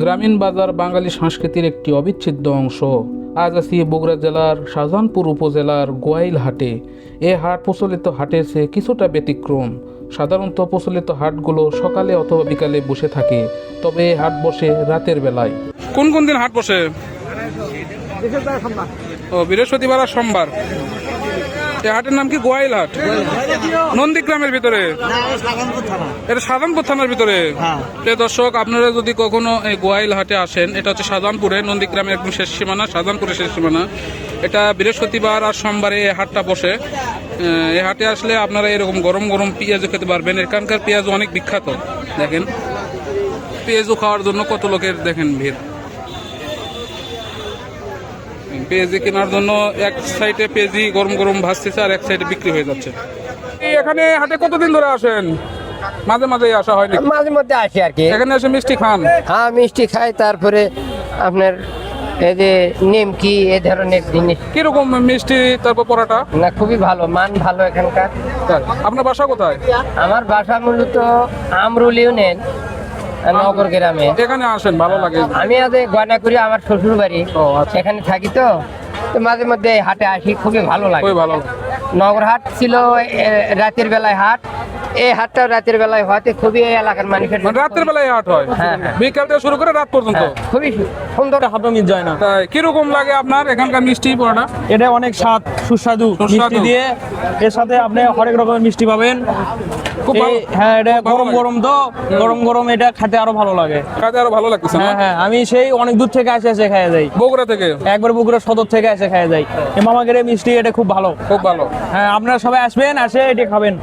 গ্রামীণ বাজার বাঙালি সংস্কৃতির একটি অবিচ্ছেদ্য অংশ। আজ আছি বগুড়া জেলার শাহজাহানপুর উপজেলার গোয়াইল হাটে। এ হাট প্রচলিত হাটের চেয়ে কিছুটা ব্যতিক্রম। সাধারণত প্রচলিত হাটগুলো সকালে অথবা বিকালে বসে থাকে তবে এ হাট বসে রাতের বেলায়। কোন কোন দিন হাট বসে? ও বৃহস্পতিবার আর সোমবার। হাটের নাম কি? গোয়াইল হাট? নন্দীগ্রামের ভিতরে? এটা সাধারণপুর থানার ভিতরে? প্রিয় দর্শক আপনারা যদি কখনো এই গোয়াইল হাটে আসেন এটা হচ্ছে সাধারণপুরে নন্দীগ্রামের একদম শেষ সীমানা সাধারণপুরের শেষ সীমানা। এটা বৃহস্পতিবার আর সোমবারে এই হাটটা বসে। এই হাটে আসলে আপনারা এরকম গরম গরম পেঁয়াজও খেতে পারবেন। এখানকার পেঁয়াজ অনেক বিখ্যাত দেখেন। পেঁয়াজও খাওয়ার জন্য কত লোকের দেখেন ভিড়। পেঁয়াজি কেনার জন্য এক সাইডে পেঁয়াজি গরম গরম ভাসতেছে আর এক সাইডে বিক্রি হয়ে যাচ্ছে। এখানে হাটে কতদিন ধরে আসেন? মাঝে মাঝে আসা হয় নাকি? মাঝে মধ্যে আসি আর কি। এখানে এসে মিষ্টি খান? হ্যাঁ মিষ্টি খাই তারপরে আপনার এই যে নিমকি এ ধরনের জিনিস। কীরকম মিষ্টি তারপর পরাটা? না খুবই ভালো মান ভালো এখানকার। আপনার বাসা কোথায়? আমার বাসা মূলত আমরুল ইউনিয়ন। নগর গ্রামে। এখানে আসেন ভালো লাগে। আমি আজ গয়না করি আমার শ্বশুর বাড়ি আচ্ছা। এখানে থাকি তো। তো মাঝে মধ্যে হাটে আসি খুবই ভালো লাগে। খুবই ভালো। নগর হাট ছিল রাতের বেলায় হাট। এই হাটটাও রাতের বেলায় হওয়াতে খুবই এলাকার মানুষের মানে রাতের বেলায় হাট হয়? হ্যাঁ, হ্যাঁ। বিকাল থেকে শুরু করে রাত পর্যন্ত? হ্যাঁ, খুবই সুন্দর। হাটও মিস যায় না। তাই কীরকম লাগে আপনার এখানকার মিষ্টি পরাটা? এটা অনেক স্বাদ সুস্বাদু। সুস্বাদু। মিষ্টি দিয়ে এর সাথে আপনি হরেক রকমের মিষ্টি পাবেন। হ্যাঁ এটা গরম গরম তো গরম গরম এটা খেতে আরও ভালো লাগে। খেতে আরও ভালো লাগতেছে হ্যাঁ হ্যাঁ আমি সেই অনেক দূর থেকে এসে এসে খেয়ে যাই। বগুড়া থেকে? একবার বগুড়া সদর থেকে এসে খেয়ে যাই। মামাগের মিষ্টি এটা খুব ভালো। খুব ভালো। হ্যাঁ আপনারা সবাই আসবেন এসে এটা খাবেন।